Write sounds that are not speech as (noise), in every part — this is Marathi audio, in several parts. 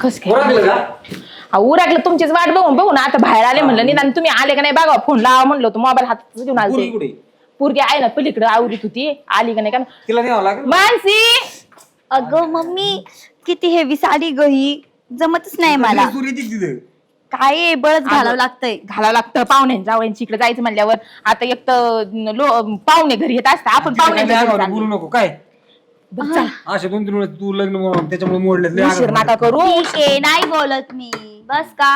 कस काय? का? अहो, उरकलं तुमचीच वाट बघून बघून. आता बाहेर आले म्हणलं निदान तुम्ही आले का नाही बघा. फोन लावा म्हणलं होतं मोबाईल हातात घेऊन कुठे? पोरगी आहे ना पलीकडे आवरीत होती. आली का नाही का तिला न्यावं लागेल. मानसी! अगं मम्मी किती हेवी साडी ग ही. जमतच नाही मला. तिथं. काय आहे, बळच घालावं लागतंय. घालावं लागतं पाहुणे जावयांची इकडे जायचं म्हणल्यावर. आता एक तर लो- पाहुणे घरी येत असतात आपण पाहुणे आगाऊ बोलू नको काय? अशा दोन तीन वेळेस तू लग्न मो- त्याच्यामुळे मोडले लय उशीर आगाऊ नका करू. ठीक आहे नाही बोलत मी. बस का?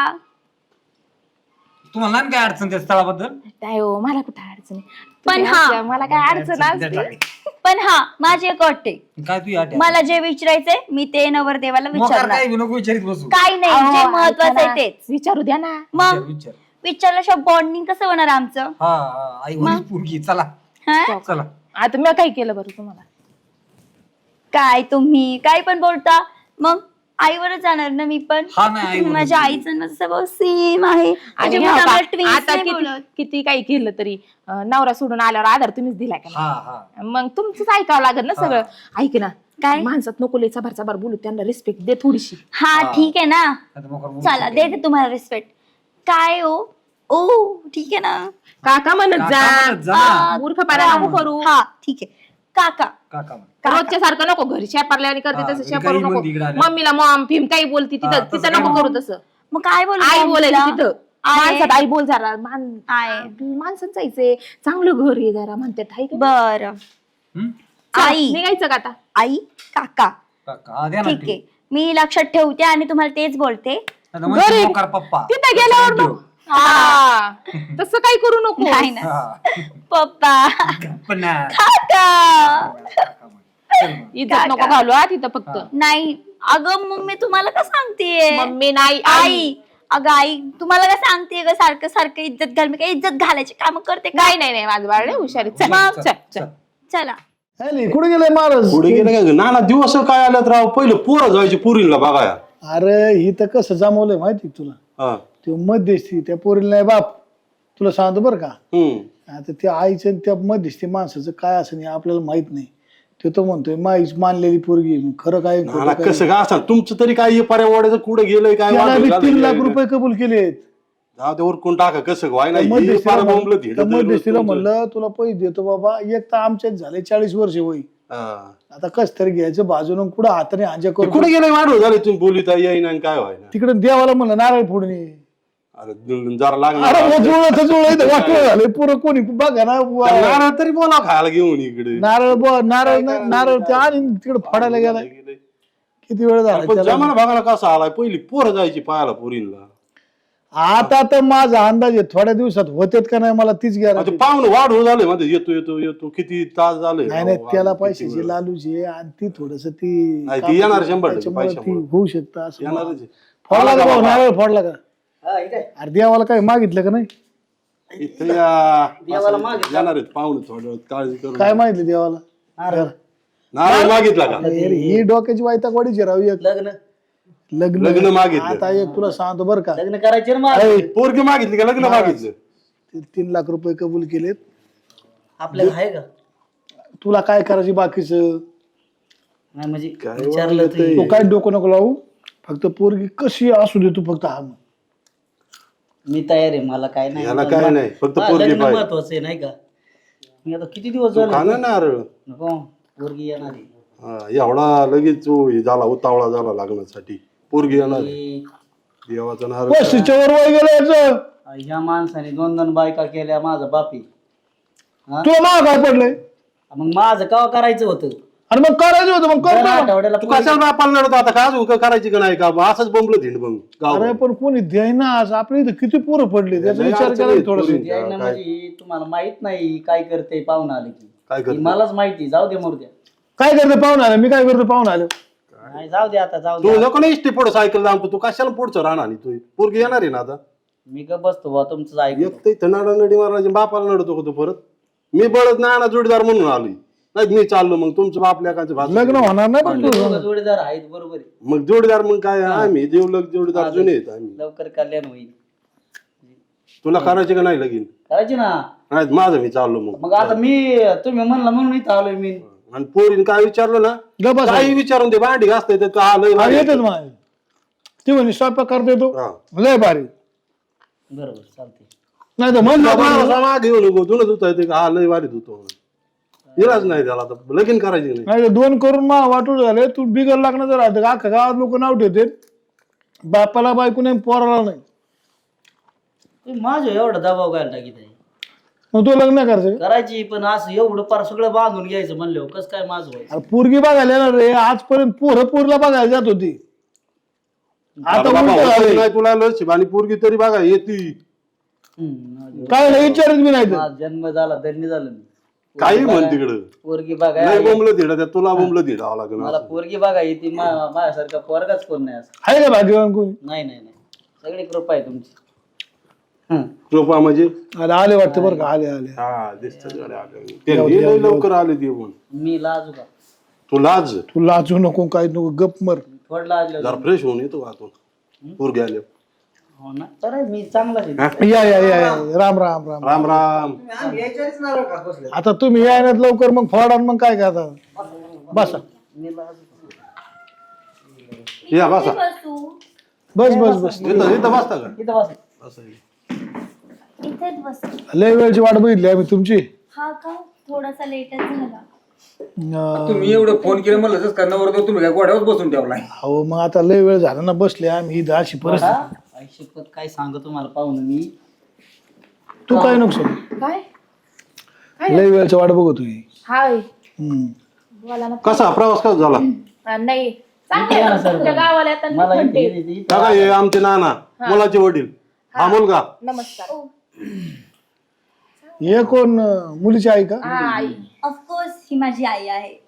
तुम्हाला नाही काय अडचण त्या स्थळाबद्दल? काय हो मला कुठं अडचण आहे? पण तुम्ही हा. असल्या- मला काय अडचण असते? पण हा माझी एक अट आहे काय तू आठ मला जे विचारायचंय मी ते नवरदेवाला मोकार विचारणार काय बी नको विचारित बसू? काय नाही अहो, जे ऐका महत्वाचं ना. आहे तेच. विचारू द्या ना. विचार मग? विचार विचारल्याशिवाय बॉन्डिंग कसं होणार आमचं? हा हा आई वडील पोरगी चला. हा? चला. आता मी काय केलं बरं तुम्हाला? काय तुम्ही? काय पण बोलता. मग आईवरच जाणार ना मी पण? हा माझ्या आईचं आणि माझं स्वभाव सेम आहे. आणि त्याच्यामुळे हो का, आम्हाला twins आता नाही किती बोलत. किती काही केलं तरी अं, नवरा सोडून आल्यावर आधार तुम्हीच दिलाय का हा हा. नाही? मग तुमचंच ऐकावं लागेल ना सगळं. ऐक ना काय? माणसात नको लय चबार चबार बोलू त्यांना रिस्पेक्ट दे थोडीशी. हा ठीक आहे ना. आता चला देते तुम्हाला रिस्पेक्ट काय हो? ओ ठीक आहे ना. काका म्हणत काका जा. जा ना. मूर्खपणा नको करू. हा ठीक आहे. काका काका म्हण. रोजच्या सारखं नको घरी शेपारल्या आणि करते हा, तसं घरी शेपारू नको म्हणते इकडे आल्या. मम्मीला मॉम फिम काही बोलती हा, तिथं तसं तिथं नको. करू तसं मग काय बोलू आई बोलायची मम्मीला? तिथं आहे. माणसात आई बोल जरा मान आहे माणसात जायचंय चांगलं घर आहे जरा का? बर हम्म? आई. निघायचं का आता आई काका काका हा, द्या ना ठीक आहे मी लक्षात ठेवते आणि तुम्हाला तेच बोलते आता म्हणते घरी. मोकार पप्पा तिथं गेल्यावर मग- हा. (laughs) तसं काही करू नको. नाही ना. पप्पा. ना. काका इज्जत नको घालू हा तिथं फक्त. नाही. अगं मम्मी तुम्हाला का सांगतेय? मम्मी नाही आई. अगं आई तुम्हाला काय सांगते ग? सारखं सारखं इज्जत घाल. मी काय इज्जत घालायची काम करते का? नाही नाही नाही माझं बाळ लय हुशार आहे. चल? चल चल चला. अरे कुठे गेलाय महाराज? पुढे गेले काय? नाना दिवस काय आल्यात राव? पहिलं पोरं जायचे पुरीला बघाया अरे ही तर कसं जमवलंय माहिती का तुला? हा. ते मध्यस्थी त्या पोरीला नाही बाप. तुला सांगतो बरं का? हम्म. आता त्या आईचं आणि त्या मध्यस्थी माणसाचं काय असं नाही आपल्याला माहीत नाही. ते तो म्हणतोय माईच मानलेली पोरगी मग खरं काय खोटं काय? कसं काय असं? तुमचं तरी काय पर्यावरणाचं कुठे गेलंय काय त्याला वाटलं बी का तीन? लाख रुपये कबूल केलेत. जाऊ दे उरकून टाका कसं व्हाय नाही त्या हे मध्यस्थीला फार बोंबलं म्हणलं- धिंडं त्या तरी मध्यस्थीला तुमचं. म्हणलं तुला पैसे देतो बाबा एक तर आमच्यात झाले चाळीस वर्ष होई हा. आता कस तरी घ्यायचं बाजून कुठं हाताने हांजा ते करू कुठे गेलंय? वाढव झाले तुम्ही बोलिता येईन आणि काय व्हाय ना तिकडे देवाला म्हणलं नारळ फोडून ये. अरे जरा अरे लागणार जुळत जुळत वाटलं पुरं कोणी बघा ना नारळ तरी बोला खायला घेऊन इकडे. नारळ नारळ नारळ ते आणि तिकडे फाडायला गेला किती वेळ झाला पण त्याला? जमाना बघायला कसा आलाय? पहिली पोरं जायची पायाला पोरींला. आता तर माझा अंदाज आहे थोड्या दिवसात होतेत का नाही मला तीच आता गॅरंटी पाहुणे वाढू झाले मध्ये येतो येतो येतो. किती तास झाले? नाही नाही अहो, त्याला किती पैशाची वेळ. लालूच आणि ती थोडस ती नाही, ती काम येणार. शंभर टक्के त्याच्यामुळे ती पैशामुळे. होऊ शकतं असं येणारच आहे. फोडला का भाऊ नारळ फोडला का? हा, इथे. अरे देवाला काय मागितलं का नाही? इथे या असं येणार आहेत पाहुणे थोड्या वेळात काळजी करू काय मागितलं देवाला? नारळ. मागितला का? अरे, ही डोक्याची वायताकवाडीची राहू एक लग्न. लग्न. लग्न मागितलं. आता एक तुला सांगतो बरं का. लग्न करायचे ना मग. ऐ, पोरगी मागितली का? लग्न मागितलं. ते तीन लाख रुपये कबूल केलेत. आपल्याला आहे का? तुला काय करायची बाकीचं? नाही म्हणजे काय विचारलं तू काय डोकं नको लावू. फक्त पोरगी कशी असू दे तू फक्त हा म्हण. मी तयार आहे मला काय नाही. याला काय नाही, फक्त हा, पोरगी लग्न पाहिजे. महत्वाचं आहे नाही का? मी आता किती दिवस तू झाले? खा ना नारळ नको पोरगी येणार आहे. हा, एवढा लगेच तो हे झाला उतावळा झाला लग्नासाठी. पोरगी येणार आहे. की, देवाचा नारळ पस्तीसच्या वर वय गेलं याचं ह्या माणसाने दोन दोन बायका केल्या माझा बापी तुला नाव काय पडलंय? मग माझं कवा करायचं होतं? आणि मग करायचं होतं? मग ना. आठवड्याला तू कशाला बापाला लढतो आता काय अजून करायची का नाही का? असंच बोंबलं धिंड मग गाव अरे पण कोणी द्यायना आज आपल्या इथं किती पोरं पडली त्याचा लय विचार अडचणी केला आहेत थोडस. तुम्हाला माहीत नाही काय करते पाहुणा आले की. काय ही करतो? मलाच माहिती जाऊ दे मोरद्या काय करते पाहून आलं? मी काय करतो पाहून आलो? नाही जाऊ दे आता जाऊ तू दे. नको ना इष्टी पुढे सायकल जाऊ तू कशाला पुढचं राहणार आणि तू पोरगी येणार आहे ना आता? मी ग बसतो बा तुमचं ऐकतो. एक तर इथं नाडा नडी मारला बापाला नडतो का तू परत? मी बळत नाही ना जोडीदार म्हणून आलोय. नाही मी चाललो मग तुमचं बाप लेकांचं भाषण. लग्न होणार नाही पण तुझं? जोडीदार आहेत बरोबर आहे. मग जोडीदार मग काय आम्ही देवलग जोडीदार जुने आहेत आम्ही. लवकर कल्याण होईल. तुला करायचे का नाही लगीन? करायची ना. नाही माझं मी चाललो मग. मग आता मी तुम्ही म्हणला म्हणून इथं आलोय मी. आणि पोरीने काय विचारलं ना? गप्पा काही विचारून ते भांडी घासता येतात का आलंय येतेच मग ती म्हणे स्वयंपाक करता येतो हा. लय भारी. बरोबर चालते नाही तर मग बाबा मागे येऊ नको तुला धुता येते का हा लय वारी धुतो. इलाज नाही त्याला आता. लगीन करायची नाही. नाही तर दोन करून मा वाटून झाले. तू बिगर लागण्याचं राहतं का अख्खा गावात लोक नाव ठेवते. बापाला बायको नाही पोराला नाही. तुम्ही माझं एवढा दबाव काय टाकीत आहे मग तू लग्न करायचं करायची पण असं एवढं पार सगळं बांधून घ्यायचं म्हणलं. कसं काय माझं व्हायचं? अरे पोरगी बघायला येणार रे. आजपर्यंत पोरं पोरीला बघायला जात होती. आता आता बाबा उलटं होतच झालंय. नाही तुला लस आणि पोरगी तरी बघा येते. हम्म, काय नाही विचारत बी नाही तर. माझा जन्म झाला धन्य झालं मी. काही म्हण तिकडं. पोरगी बघाय नाही बोंबलं दिडा त्या तुला बोंबलं दिडावं लागेल मला पोरगी बघा येते मा- माझ्यासारखा पोरगाच कोण नाही असं. आहे का भाग्यवान कोणी? नाही नाही नाही. सगळी कृपा आहे तुमची. हं. कृपा म्हणजे? अरे आले वाटतं बरं का? आले आले. हा दिसतात गाड्या आल्या. ते लय लवकर आले ते पण. मी लाजू का? तू लाज? तू लाजू नको काय नको गप मर. थोडं लाजलो जरा फ्रेश होऊन येतो आतून पोरगी आले हो ना. तर मी चांगलाच आहे. या या या या. राम राम राम राम. राम आता तुम्ही यायनात लवकर मग फॉडान मग काय करता बसा. या बसा. बसू. बस बस बस. इथं इथं बसता का? इथं बस. असं आहे. इथेच बसू. लय वेळची वाट बघितली आम्ही तुमची. हा का? थोडासा लेटच झाला. अं, तुम्ही एवढं फोन केलं म्हणलं तुम्ही काय गोड्यावर बसून ठेवलाय. अहो मग आता लय वेळ झाला ना बसले आम्ही. इथं अशी परिस्थिती. शपथ काय सांगतो तुम्हाला पाहून मी. तू काय नको सांगू. काय? लय वेळची वाट बघतो ही. हाय. हम्म. बोला ना. कसा प्रवास कसा झाला? हा, नाही. चांगलं आहे ना, तुमच्या गावाला येताना मी मला म्हणते. इथे- इथे- इथे- काका हे आमचे नाना मुलाचे वडील. हा मुलगा. नमस्कार. हे कोण अं, मुलीची आई का? हा आई. ऑफकोर्स ही माझी आई आहे.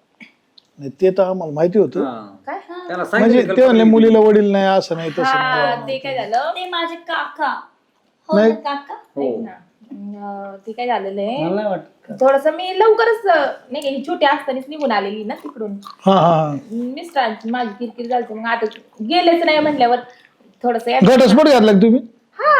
नाही, ते तर आम्हाला माहिती होतं. काय? त्याला म्हणजे सांगितलं ते म्हणले मुलीला वडील नाही असं नाही तसं नाही. हा ते काय झालं? ते माझे काका. हो नाही. ना. काका अं, ते काय झालेलं आहे? मला नाही वाटत थोडस मी लवकरच अं, नाही का ही छोटी असतानाच निघून आलेली ना तिकडून. हा हा हा. मिस्टरांची माझी किरकिर झाली मग आता गेलेच नाही म्हणल्यावर थोडस घटस्फोट घातला का तुम्ही?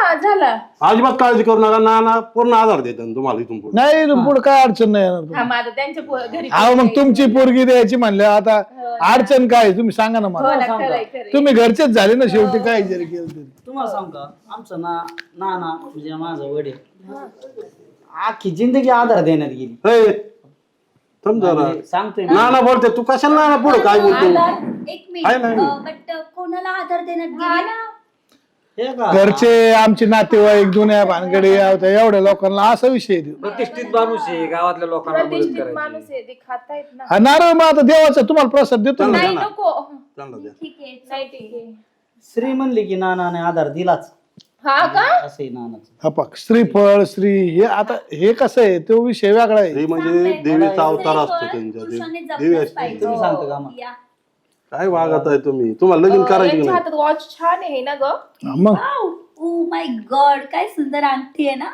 हा झाला. अजिबात काळजी करू नका. नाना पूर्ण आधार देतात तुम्हाला इथून पुढे. नाही पुढे काय अडचण नाही येणार हा तुम्हाला. मग आता त्यांच्या पो- घरी अहो मग तुमची पोरगी द्यायची म्हणले आता अडचण काय तुम्ही सांगा ना हो मला ना, खरंय, खरंय. तुम्ही घरचेच झाले ना शेवटी काय जरी केलं तरी. तुम्हाला सांग का आमचं ना नाना म्हणजे माझा वडील आखी जिंदगी आधार देण्यात गेली. हे, थांब जरा. म्हणजे सांगतोय मी. नाना बोलते तू कशाला पुढे काय बोलतो? एक आहे मिनिट ना? बट कोणाला आधार देण्यात गेली? हे घरचे आमचे नातेवाईक जुन्या भानगडी एवढ्या लोकांना असा विषय तो. प्रतिष्ठित माणूस आहे गावातल्या लोकांना मदत प्रतिष्ठित करायची. माणूस आहे ते खातायत ना. हा, नारळ मग आता देवाचा तुम्हाला प्रसाद देतो ना. नाही नको. त्यांना द्या. ठीक आहे नाही ठीक आहे. श्री म्हणली की नानाने आधार दिलाच. हा का? असं आहे नानाचं. हा पक श्रीफळ श्री हे आता हे कसं आहे? तो विषय वेगळा आहे. हे म्हणजे देवीचा अवतार असतो त्यांच्या. देव- असते. तुम्ही सांगता का आम्हाला? काय वागत आहे तुम्ही? तुम्हाला लगीन करायची यांच्या नाही? हातात वॉच छान आहे ना ग. हा, मग? ओ माय गॉड काय सुंदर अंगठी आहे ना?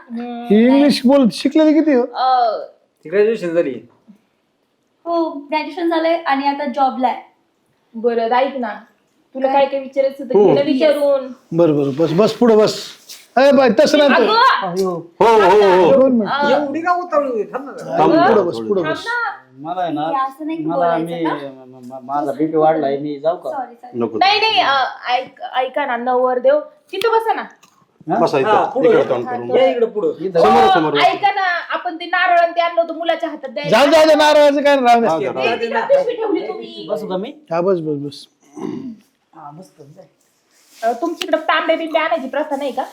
ही इंग्लिश बोल शिकलेली किती हो? अं, ग्रॅज्युएशन झाली? हो ग्रॅज्युएशन झालंय आणि आता जॉबला आहे. बरं ऐक ना. तुला काय? काय विचारायचं होतं तिला विचारून. बरं बरं बस बस पुढे बस. अरे बाय तसं नाही हो हो हो. दोन मिनिट. एवढी का उतावळी होती? थांब ना जरा. थांब पुढे बस. पुढे थांब बस. ना. मला आहे ना हे असं नाही मला मी बोलायचं म- म- माझा बीपी वाढलाय मी जाऊ का? सॉरी सॉरी नको नाही नाही अं, ऐक ऐका ना नवर देव. तिथं बसा ना. हा? बसा हा, इथं पुढं इकडे ये. तोंड करून. या इकडे पुढं. इथं. समोर समोर हो, ऐका ना आपण ते नारळ आणि ते आणलं होतं मुलाच्या हातात द्यायला. जाऊ जाऊ दे, नारळाचं काय राहू दे. हा, जरा. ते तिकडं पिशवी ठेवली तुम्ही. बसू का मी? हा बस बस हा. अं, तुमच्याकडे तांबे बिंबे आणायची प्रथा नाही का?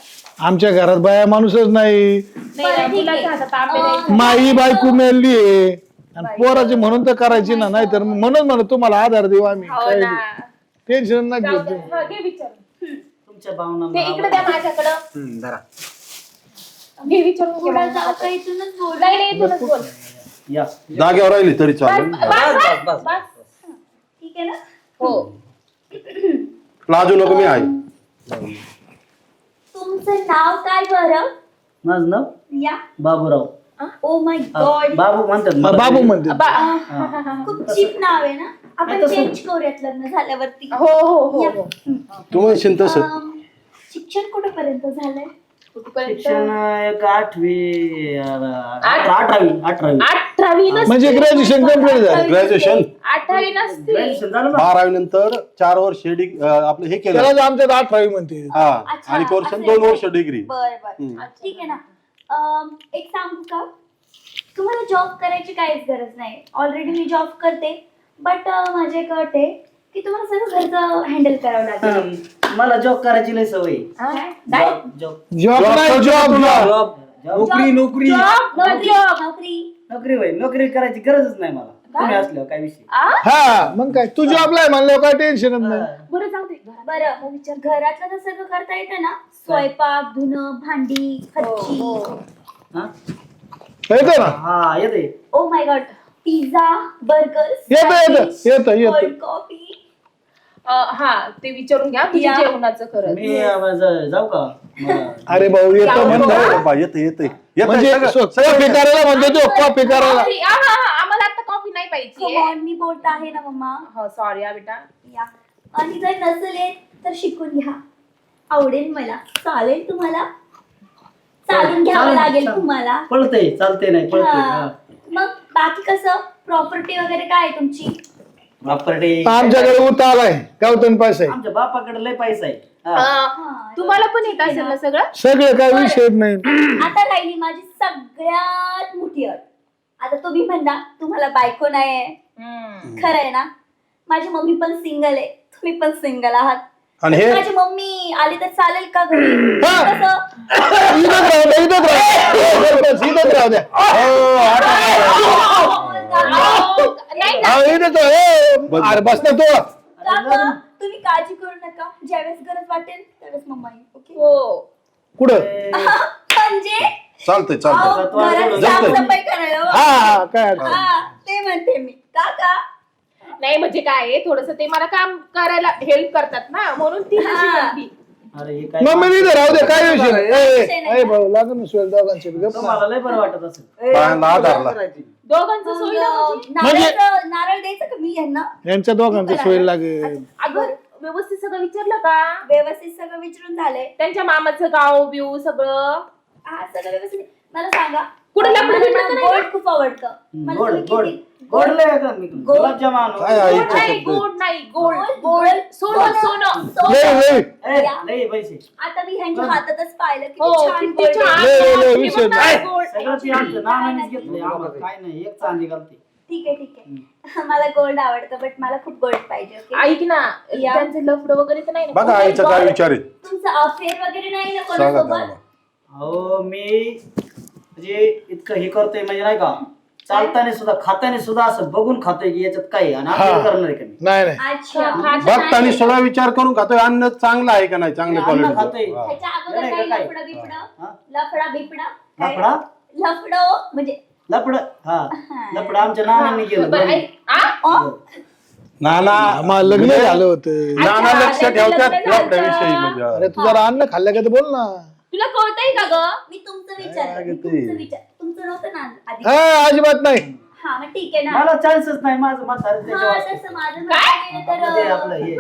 आमच्या घरात बाया माणूसच नाही. नाही ना, मुलाच्या हातात तांबे द्यायचे माई बायको मेली आहे. आणि पोराची म्हणून तर करायची ना नाही तर म्हणून म्हणून तुम्हाला आधार देऊ आम्ही हो काय ना. टेन्शन नाही जाऊ घेत दे. तुम्ही. हा, घे विचारून. तुमच्या भावना ते इकडे द्या माझ्याकडं. हम्म, जरा घे विचारून घे पुढे मला. जाऊ का इथूनच बोल? नाही नाही इथूनच बोल. या. जागेवर राहिली तरी चालेल. बस बस, बस बस. बस. ठीक आहे ना? हो. लाजू नको मी आहे. तुमचं नाव काय बरं? माझं नाव? या. बाबूराव. ओ माय गॉड बाबू म्हणतात मला. बाबू म्हणते बा- खूप चीप नाव आहे ना? आपण चेंज करूयात लग्न झाल्यावरती. हो हो हो. हो. तू म्हणशील तसं अम, शिक्षण कुठेपर्यंत झालंय? कुठपर्यंत? शिक्षण एक आठवी अं, अठरावी अठरावी. अठरावी नसते. म्हणजे ग्रॅज्युएशन कंप्लीट झालं. ग्रॅज्युएशन अठरावी नसते. ग्रॅज्युएशन झालं ना? बारावी नंतर चार वर्ष आपलं हे केलं. त्याला आमच्यात अठरावी म्हणते. हा. अच्छा, आणि कोर्स असं दोन. वर्ष डिग्री बर बर. ठीक आहे ना. एक सांगू का? तुम्हाला जॉब करायची काहीच गरज नाही. ऑलरेडी मी जॉब करते. बट माझे एक अट आहे की तुम्हाला सगळं घरचं हँडल करावं लागेल. हं, मला जॉब करायची लय सवय? जॉब जॉब जॉब नाही जॉब जॉब जॉब नोकरी नोकरी नोकरी. job. नोकरी. नोकरी होय नोकरी करायची गरजच नाही मला. तुम्ही असल्यावर काय विषय? हा मग काय? तू जॉबला आहे म्हणल्यावर काय टेन्शनच नाही. बरं जाऊ दे. घरात. बरं. मग विचार. घरातलं तर सगळं करता येतं ना? स्वयंपाक धुणं भांडी फरची हा येतो ना? हा येते oh my God pizza burger येतं, येतं, येतं, येतं. कॉफी अं, हा ते विचारून घ्या तुझ्या या. जेवणाचं खरं. मी अं, ज- जाऊ का? मला अरे भाऊ येतो म्हणलं. येतं येतं. येतं म्हणजे सगळं- कॉफी करायला म्हणतो तो कॉफी करायला. हा, हा, नाही पाहिजे मी बोलत आहे ना मम्मा. हो सॉरी हा बेटा. या. आणि जर नसेल येत तर शिकून घ्या. आवडेल मला. चालेल तुम्हाला? चालून घ्यावं चालेल, लागेल चालेल. तुम्हाला. पळतंय चालते नाही हा. मग बाकी कसं? प्रॉपर्टी वगैरे काय आहे तुमची? प्रॉपर्टी आमच्याकडे उता आलाय गावतन पैसा. आमच्या बापाकडे लय पैसा आहे हा. हा, तुम्हाला पण येत असेल ना. सगळं? सगळं काय विषय नाही. आता राहिली माझी सगळ्यात मोठी अट. आता तुम्ही म्हणता तुम्हाला बायको नाही आहे. खरं आहे ना? माझी मम्मी पण सिंगल आहे. तुम्ही पण सिंगल आहात. आणि हे माझी मम्मी आली तर चालेल का घरी? हा. कसं? इथंच राहू द्या इथंच राहू द्या बस, बस, इथंच राहू द्या हो, नाही ना. हा, इथंच राहू. ए, अरे बस ना तो. काका तुम्ही काळजी करू नका. ज्यावेळेस गरज वाटेल त्यावेळेस मम्मा येईल ओके? हो. कुठं (laughs) म्हणजे चालतंय अहो, चालतंय घरात जमतंय. साफसफाई करायला हो. काय अडचण नाही. हा, ते म्हणते मी काका नाही म्हणजे काय थोडस ते मला काम करायला हेल्प करतात ना म्हणून ती तशी हा. म्हणती. अरे हे काय राहू दे काय विषय नाही. ए. ए भाऊ ना दोघांचे बी, गप्प ना. तुम्हाला लय बरं वाटत असेल बायांना आधारला दोघांचं सोयी ना म्हणजे? नारळाचं नारळ द्यायचं का मी यांना यांच्या दोघांचं सोय लागेल अगं व्यवस्थित सगळं विचारलं का? व्यवस्थित सगळं विचारून झालंय. त्यांच्या मामाचं गाव बिव सगळं? हा सगळं व्यवस्थित. मला सांगा. कुठे लफडं मला बिफडं ना तर नाही गोड खूप आवडतं. मला गोड तुम्ही गोड. किती- गोड लय आहे का मी गोड? गुलाबजाम आणू काय आहे? गोड नाही. गोड नाही गोड गोड, गोड. गोड, सोनं सोनं सोनं. लय लय. ए, लय पैसे. आता मी ह्यांच्या हातातच पाहिलं हो किती छान किती गोड आहे. छान. लय, लय, लय, विषय बघ ना, नाही. गोड. सगळं ते आमचं नानानेच घेतलंय. आम्हाला काय नाही. एक चांदी घालते. ठीक आहे ठीक आहे (laughs) मला गोल्ड आवडतं बट मला खूप गोल्ड पाहिजे ओके ऐक ना या. त्यांचं लफडं वगैरे तर नाही ना बघा आईचा काय. विचार आहे तुमचं अफेअर वगैरे नाही ना सांगा कोणासोबत त्यांना अहो मी म्हणजे इतकं हे करतोय म्हणजे नाही का चालताना सुद्धा खाताना सुद्धा असं बघून खातोय की याच्यात काय आहे आणि हा. आपल्याला करणार आहे का मी नाही नाही अच्छा खात बघताना नाही. सगळा विचार करून खातोय अन्न चांगलं आहे का नाही अन्न क्वालिटीचं खातोय. हा. ह्याच्या अगोदर नाही काही का काय? लफडा बिपडा हा? लफडा बिपडा काय? लफडा लफडो म्हणजे लपड हा लपड आमच्या नानांनी केलं बरं, दोन्ही. ऐक. आ? अ? नाना आम्हाला लग्न झालं होतं नाना लक्ष ठेवतात. लफड्याविषयी म्हणजे अरे तू जरा अन्न खाल्लं का तर बोल ना तुला कळतंय का ग मी तुमचं मी ते. विचार तुमचं नव्हतं ना आधी हा अजिबात नाही हा मग ठीक आहे ना मला चान्सच नाही माझं म्हातारं हा त्याच्यावर असतं. तसं माझं ते आपलं हे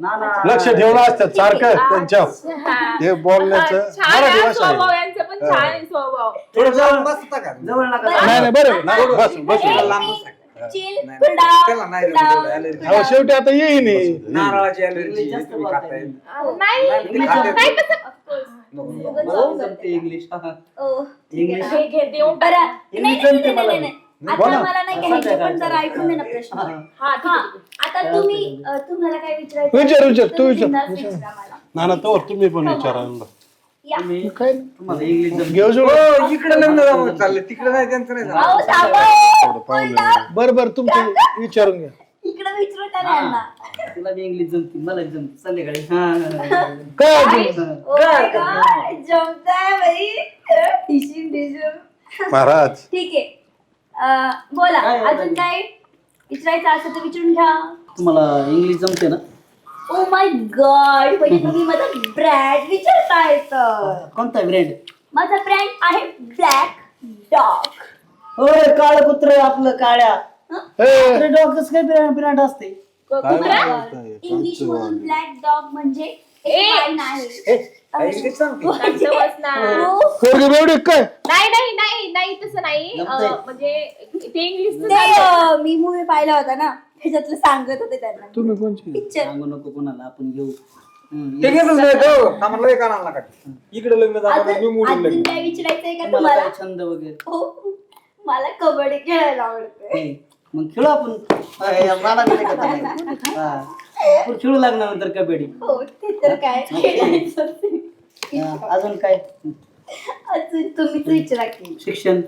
नाना लक्ष ठेवलं असतात सारखं त्यांच्या हा. हे बोलण्याचं मराठी भाषा आहे पण छान आहे स्वभाव थोडं जाऊन बसता का जवळ नका बरं. नाही नाही बरोबर नाही, बस नाही, त्याला नाही रे, allergy. अहो. शेवटी आता येईन नारळाची इंग्लिश अलर्जी जास्त तुम्ही बोलताय. खाताय नाही नाही, तुम्ही नाही खाताय. कसं Of course. नको, नको. उगाच मला जाऊन जमते इंग्लिश हा, हा. ओ, इंग्लिश घे घे देऊन टाक. बरं नाही नाही, इंग्लिश नाही जमते नाही, मला. नाही, नाही. बोला. आता मला नाही घ्यायचे पण जरा ऐकून ना प्रश्न हा. हा ठीक हा आहे, ठीक आहे. आता तुम्ही अ, तुम्हाला काय विचारायचं विचार, विचार, तू तुम्ही विचार. बिनधास्त विचारा मला. नाना तो तुम्ही पण विचारा या. तुम्ही काय? तुम्हाला इंग्लिश जमते. घेऊ हो, इकडे लग्न जमत चाललंय. तिकडे नाही त्यांचं नाही. अहो, थांबा. बर बर तुमचं विचारून घ्या. इकडे यांना. तुला बी इंग्लिश जमते मला बी जमते. संध्याकाळी. हा. काय अडचण? ओ my God, जमताय बाई. टिशिम टिशिम महाराज. ठीक आहे. अ, बोला. काय अजून काय? विचारायचं असं तर विचारून घ्या. तुम्हाला इंग्लिश जमते ना? ओ माय गॉड म्हणजे तुम्ही (laughs) माझा ब्रँड विचारताय तर. कोणता ब्रँड माझा ब्रँड आहे ब्लॅक डॉग होय काळ कुत्र आपलं काळ्या. डॉग कसं काय ब्रँड असते इंग्लिश मधून ब्लॅक डॉग म्हणजे काय नाही. हो. (laughs) पोरगी बेवडी काय? नाही नाही नाही नाही तसं नाही. जमतंय. म्हणजे ते इंग्लिश मी मूवी पाहिला होता ना. त्याच्यातलं सांगत होते त्यांना. तुम्ही कोणची? पिक्चर सांगू नको कोणाला आपण घेऊ. हम्म, ते घेतच नाही तो आम्हाला एक आणायला नका इकडे लग्न झालं मी अजून मोडून अजून लग्न. काय विचारायचंय का तुम्हाला तुम्हाला? काय छंद वगैरे? हो मला कबड्डी खेळायला आवडते हे, मग खेळू आपण. अय, मला बी नाही का चालायचं. हा. आपण खेळू लागणार नंतर कबड्डी. हो ते तर काय खेळायचं. हा, अजून काय? अजून तुम्हीच विचारा की. शिक्षण.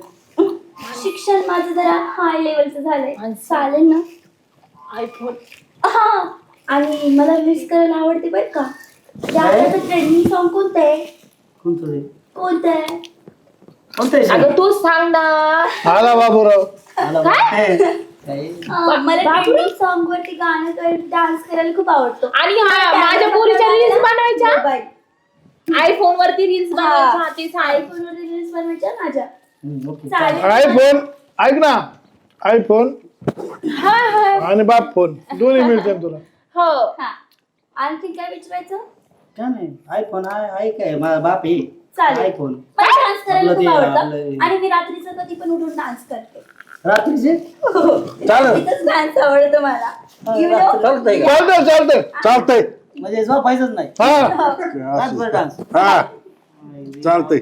शिक्षण माझं जरा हाय लेवलचं झालंय. चालेल ना? आयफोन हा. आणि मला विश करायला आवडते बरं का. त्याचं ट्रेंडिंग सॉन्ग कोणतं आहे? कोणतं आहे? कोणतं आहे? अगं तू सांग ना. आला बाबूराव. मला काय? (laughs) काय? अं, मला ट्रेंडिंग सॉन्ग वरती गाणं कर डान्स करायला खूप आवडतो. आणि हा माझ्या पोरीच्या रील्स बनवायच्या? आयफोन वरती रील्स बनवायच्या ते सांग. आयफोन रील्स बनवायच्या माझ्या. हम्म, ओके. चालेल. आयफोन ऐक ना. आयफोन हा हा. आणि बाप फोन. दोन्ही मिळतील तुला? हो. हा. आणखी काय विचारायचं? काय नाही. आयफोन आहे आहे. काय माझा बाप आहे. चालेल. आयफोन मला डान्स करायला आपलं खूप ते आवडतं. आपलं- आणि मी रात्रीचं कधी पण उठून डान्स करते. रात्रीचे? चालेल. तिथंच डान्स आवडतो मला. You know? चालतंय का? चालतंय चालतंय. चालतंय. म्हणजे झोपायचंच नाही. हा. रातभर डान्स हा. चालतंय.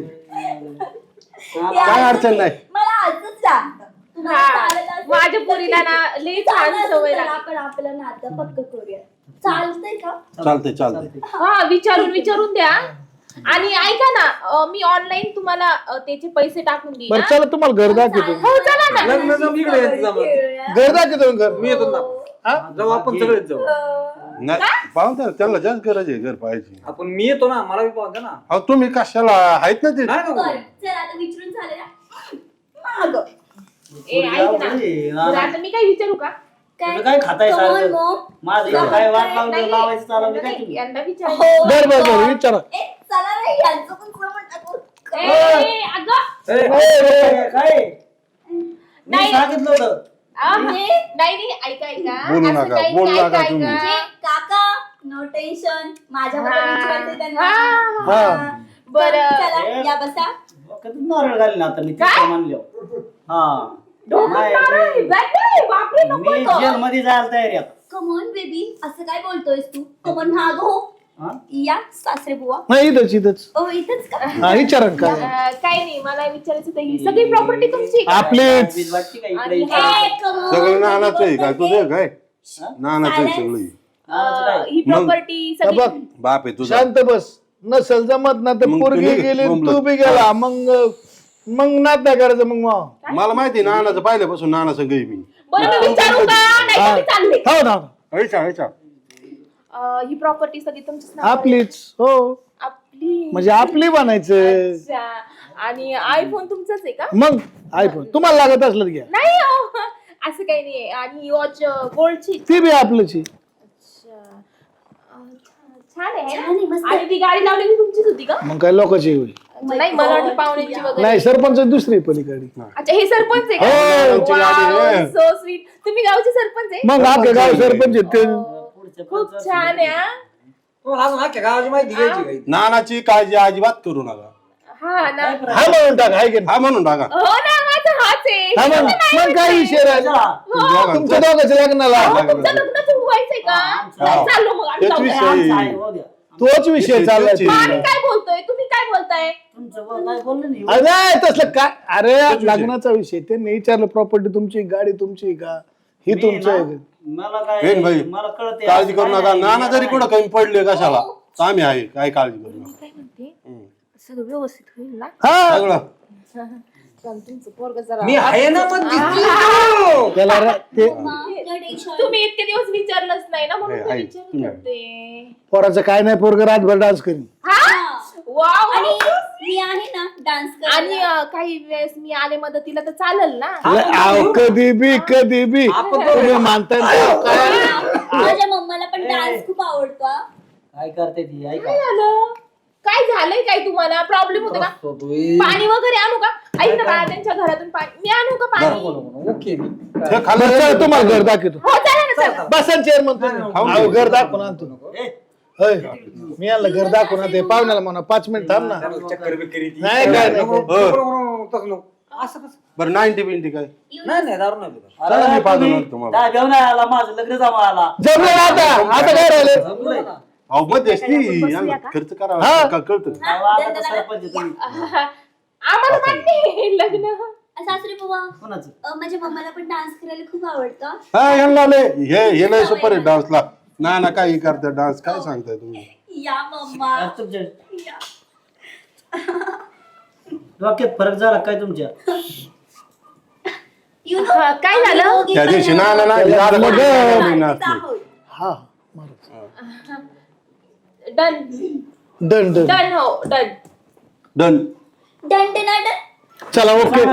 काय अडचण नाही. मला आजच लागतं हा. माझ्या पोरीला ना लई छान सवय लागली आपण आपलं नातं पक्क करूया. चालतंय का? चालतंय चालतंय. हा. विचारून विचारून द्या. आणि ऐका ना अं, मी ऑनलाईन तुम्हाला अं, त्याचे पैसे टाकून देईन बरं हा? चला तुम्हाला घर दाखवतो. हो चला ना. लग्न जम इकडे यायचं. खेळूया. घर दाखवतो घर. मी येतो ना. हा? जाऊ आपण सगळेच जाऊ. नाही पाहून द्या त्यांना जास्त गरज आहे घर पाहायची. आपण मी येतो ना मला बी पाहून द्या ना. अहो तुम्ही कशाला आहेत ना ते? नाही ना बरं चल आता विचारून झालं ना माग. ए, ऐक ना. बरं, आता मी काय विचारू का? काय काय खाताय Come on, सारखं? mom. माझं जा. काय वाट लावलं नाही, काय तुम्ही यांना विचार. हो. बर बर बर विचारा. ए, चला रे यांचं पण जमून टाकू. अगं ए, काय- काय? मी नाही. सांगितलं होतं. आ, म्हणजे? नाही नाही ऐका ऐका. बोलू असं नका, काही बोलू नाही, नका ऐका, तुम्ही. ऐका. म्हणजे काका नो टेन्शन माझ्याबद्दल हा. विचारते त्यांना. हा. हा. बरं. चला या बसा. कधी नारळ घालीन आता मी मानलो हा. नाही, जाय नाही, मी तो. जेल मध्ये जायला तयार आहे आता. कमॉन बेबी असं काय बोलतोयस तू? कमॉन माग हो हा? या सासरे बुवा. नाही इथंच इथंच. ओ इथंच का? हा विचारा ना काय? अं, काही नाही मला विचारायचं होतं ही सगळी प्रॉपर्टी तुमची आहे का? आपलीच. बीज वाटते का इकडे? आणि- इकडे? ए, come on, सगळं नानाचं आहे. तुझं काय? नानाचं आहे सगळं नानाचं अं, काय? ही मग- प्रॉपर्टी सगळी बघ बाप आहे तुझा. शांत बस. नसल जमत ना तर मग पोरगी तुम्ही गेली बोंबलत. तू बी गेला. मग मग नात नाही करायचं मग मग मला माहिती आहे नानाचं पाहिल्यापासून नाना संग आहे मी. बरं मी विचारू का नाही तर मी चालले. हो ना अं, ही प्रॉपर्टी सगळी तुमचीच नावावर आहे. आपलीच हो. आपली. म्हणजे आपली बनायचं. अच्छा. आणि आयफोन तुमचाच आहे का? मग आयफोन तुम्हाला लागत असलं तर घ्या. नाही अहो, असं काही नाही आणि वॉच गोल्डची ती बी आपलीच. छान आहे छान आहे, मस्त है आहे. ना? आणि ती गाडी लावलेली तुमचीच होती का? मग काय लोकांची होईल. नाही मला वाटतं पाहुण्यांची वगैरे. नाही सरपंच दुसरी पलीकडे अच्छा हे सरपंच आहे हो, आमची गाडी आहे. सो स्वीट तुम्ही गावचे सरपंच आहे? मग आपल्या गाव सरपंच आहेत ते. खूप छान आहे हा. माहिती घ्यायची काही? नानाची काळजी अजिबात करू नका. हा ना. हा म्हणून टाक हाय की नाही? हा म्हणून टाका. हो ना माझा हाच आहे. हा म्हण मग काय विषय राहिला चला. तुमच्या दोघांच्या लग्नाला अहो, तुमचं लग्नच व्हायचंय का? नाही, चाललो मग आम्ही तेच जाऊया. विषय. आमचं आहे, हो द्या. तोच विषय चाललाय तेच- मग आम्ही काय बोलतोय? तुम्ही काय बोलताय? तुमचं बरं काय बोललं नाही. अरे तसलं काय? अरे लग्नाचा विषय. त्यांनी विचारलं प्रॉपर्टी तुमची गाडी तुमची का? ही तुमचं आहे ना, का? मला काय भाई मला कळते काळजी करू नका. नाना जरी कुठं कमी पडले कशाला तर आम्ही आहे. काय काळजी करू नका. काय म्हणते? सगळं व्यवस्थित होईल ना? हा. सगळं. पण तुमचं पोरग जरा मी आहे ना पण. त्याला रा- ते तुम्ही इतके दिवस विचारलंच नाही ना म्हणून मी तुम्ही. पोराचं काय नाही पोरग रातभर डान्स करीन. हा? वाव आणि मी आहे ना डान्स आणि अं, काही वेळेस मी आले मदतीला तर चालेल ना? आव, कधी बी कधी बी. तुम्ही मानताय ना, काय माझ्या मम्माला पण डान्स खूप आवडतो हा. काय करते ती? ऐका. काय झालं? काय झालंय काय तुम्हाला? प्रॉब्लेम होते का? बसतो तू. ए, पाणी वगैरे आणू का? ऐक ना बाळा त्यांच्या घरातून पाणी. मी आणू का पाणी? ओके मी. हे खाल्लं बरं, चला, तुम्हाला घर दाखवतो. हो चला ना चला. बसन आव, घे. घर दाखवून आणतो. ए, होय. मी यांना घर दाखवू ना ते पाहुण्याला म्हणा पाच मिनिट थांब ना. चक्कर बिक्कर. नाही काय नाही. असं कसं? बरं नाईन्टी बिंटी काय? नाही नाही दारू नाही. चला मी तुम्हाला. काय घेऊन आला माझं लग्न जमा आला. जमलं ना आता? आता काय राहिले? अहो खर्च हा. करावा का? कळतं. आम्हाला मान्य आहे लग्न. सासरे बुवा. कोणाचं? अं, माझ्या मम्माला पण डान्स करायला खूप आवडतं. हा यांना लय हे हे लय सुपर आहे डान्सला. ना ना काही करते डान्स काय सांगताय तुम्ही या मम्मा आज तुमच्या या. डोक्यात फरक झाला काय तुमच्या You know, हा, काय झालं? आम्ही दोघी त्या पण दिवशी ना ना ना मग-. आहोत. हा मारा. डन डन डन डन हो done done done done done. चला ओके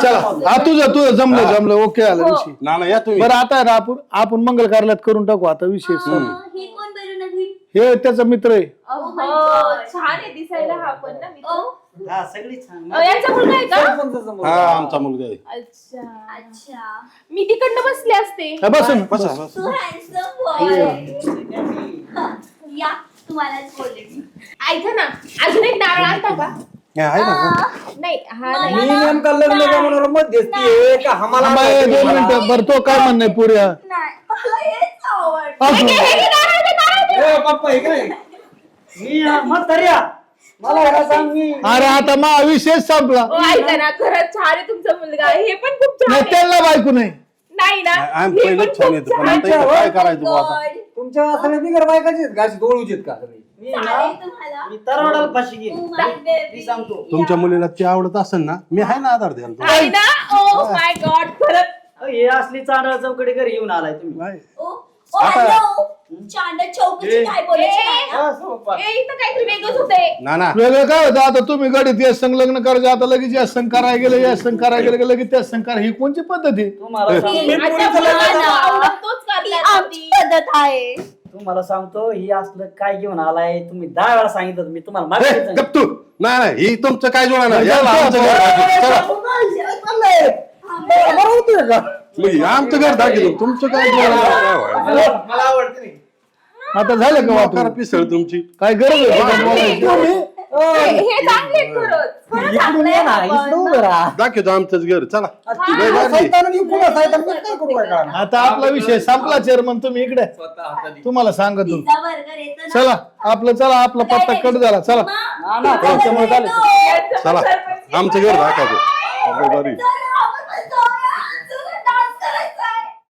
चला? हा तुझं तुझं जमलं जमलं. ओके आलं विषय. ना ना या तुम्ही. बरं आता आहे ना आपण आपण मंगल कार्यालयात करून टाकू आता विषय. अं, हे कोण बरं नवीन हे त्याचा मित्र आहे. अहो, my God. छान आहे दिसायला हा पण ना मित्र. ओ हा सगळी छान. अहो, यांचा मुलगा आहे का? सरपंचाचा मुलगा. हा आमचा मुलगा आहे. अच्छा. अच्छा. मी तिकडनं बसले असते. हा, बस ना बसा. बस. बस. तू हँडसम बॉय या तुम्हालाच बोलले मी. ऐका ना अजून एक डाळ आणता का? हे आहे ना. अं, नाही हा नाही. मी नेमका लग्न जमवणार मध्यस्थी आहे का? आम्हाला थांबा, हे दोन मिनिटं. बरं तो काय म्हणणं आहे पुऱ्या? नाही. मला हेच आवडतं. असं. ए, पप्पा हे काय मी मग तरी या. मला ह्याला सांग मी अरे आता मा विषय संपला. ओ, ऐका ना खरंच छान आहे तुमचा मुलगा. हे पण खूप छान नाही आहे. त्यांना बायको नाही. नाही ना आम्ही हे पण पहिलेच छान खूप येतो पण छान आता इथं काय करायचं बुवा आता. तुमच्या सगळ्या बिगर बायकाचे आहेत का? अशी डोळूचे आहेत का? सगळे? मी ना चालेल तुम्हाला. मी तरवाडाला फाशी घेईन Oh my baby. मी सांगतो तुमच्या मुलीला ती आवडत असेल ना मी आहे ना आधार द्याल तुम्हाला. आहे ना? ओ माय गॉड खरंच. अहो, हे असली चांदळ चौकडे घरी येऊन आलाय तुम्ही. नाही. ओ ओ हॅलो चांदा चौकची काय बोलायची नाही ना? ए इथं काहीतरी वेगळंच होतंय. ना ना वेगळं काय होतं? आता तुम्ही गडीत या लग्न करायचं आता लगेच या करायला गेलं या करायला गेलं की लगेच त्या संग करा. ही कोणची पद्धत आहे? तुम्हाला सांगतो. आता मुलाला आवडत तोच ही करतात आमची पद्धत आहे. तुम्हाला सांगतो ही असलं काय घेऊन आलाय तुम्ही दहा वेळा सांगितलं मी तुम्हाला ए, मागे सांगितलं. गप तू. नाही नाही ही तुमचं काय जुळा ना याला आमचं घर दाखव. चला. आमचं घर दाखवतो. तुमचं काय मला आवडते नाही. आता झालं का वापर पिसळ तुमची. काय गरज आहे? का बोलायची? हे चांगले आहेत खरंच खरंच इकडून ये ना, आपलं आहे इकडून उभं राहा. दाखवतो आमचंच घर. चला. लय तिकडून भारी. सैतान आणि इकडून सैतान, मी काय करू काय कळणार? आता आपला विषय संपला चेअरमन तुम्ही इकडे. तुम्हाला सांगतो. पिझ्झा बर्गर येतं ना? चला आपलं चला आपला पत्ता कट झाला. चला. ना, ना, त्यांच्यामुळे झालं. चला आमचं घर दाखवतो. भारी. चला.